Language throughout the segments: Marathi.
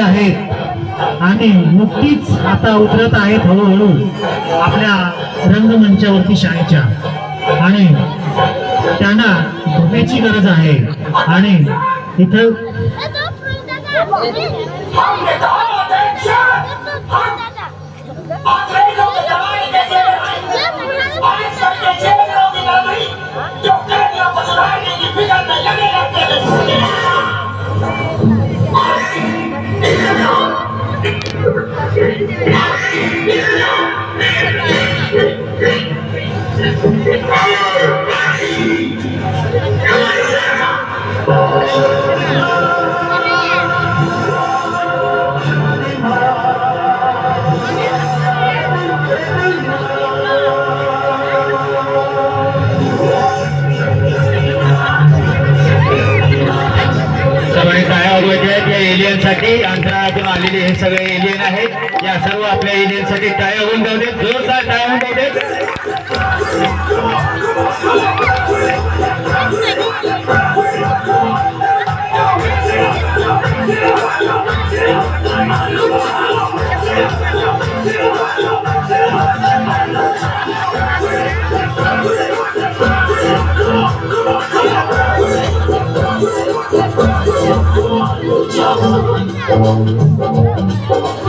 आहेत. आणि नुकतीच आता उतरत आहेत हळूहळू आपल्या रंगमंचावरती शाळेच्या आणि त्यांना झोपेची गरज आहे. आणि इथं एलियनसाठी अंतराळातून आलेले हे सगळे एलियन आहेत. या सर्व आपल्या एलियनसाठी टाळ्या होऊन जाऊ देत. जोरदार टाळ्या होऊन जाऊ देत. Oh, my God.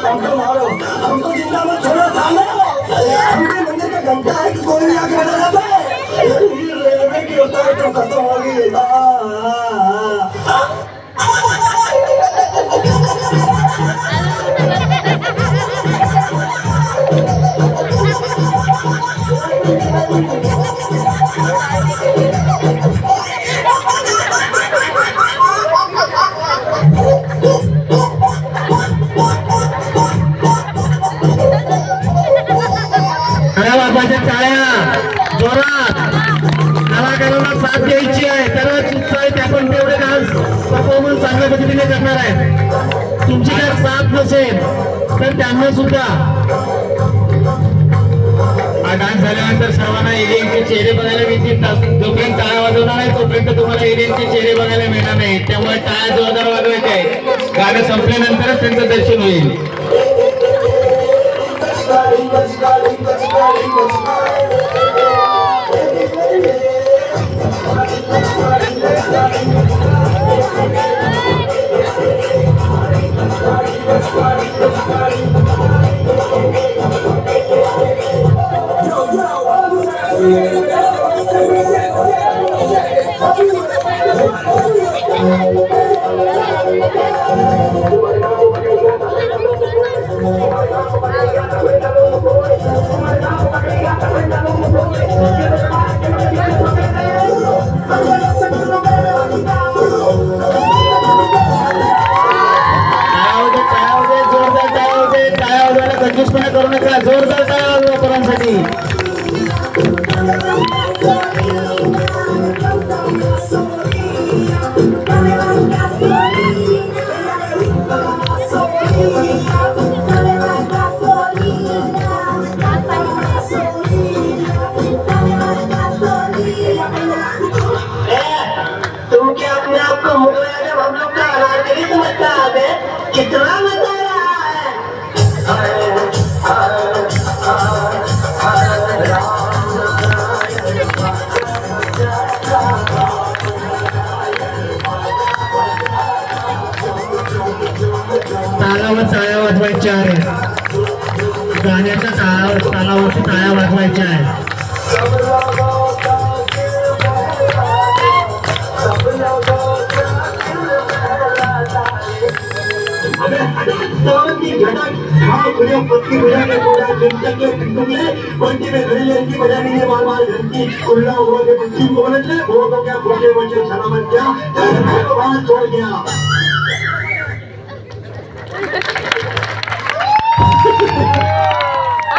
हमको मारो हमको जिंदा मत छोड़ो सामने हमने मंदिर का घंटा है कि कोई टाळ्या वाजवायच्या टाळ्या जोरात. कलाकारांना साथ द्यायची आहे. तरच उत्साहित आपण तेवढे डान्स परफॉर्मन्स चांगल्या पद्धतीने करणार आहे. तुमची जर साथ नसेल तर त्यांना सुद्धा. हा डान्स झाल्यानंतर सर्वांना एलियनचे चेहरे बघायला मिळतील. जोपर्यंत टाळ्या वाजवणार नाही तोपर्यंत तुम्हाला एलियनचे चेहरे बघायला मिळणार नाही. त्यामुळे टाळ्या जोरदार वाजवायचे आहेत गाणं संपल्यानंतरच त्यांचं दर्शन होईल. टाळ्या कंजूसपणा करू नका जोरदार टाळ्या वाजवा तुम क्या अपने आप को मुगल हम लोग का है? कितना वाजवायच्या आहेत. गाण्याच्या ताळावर तालावरती ताळ्या वाजवायच्या आहेत. सलामत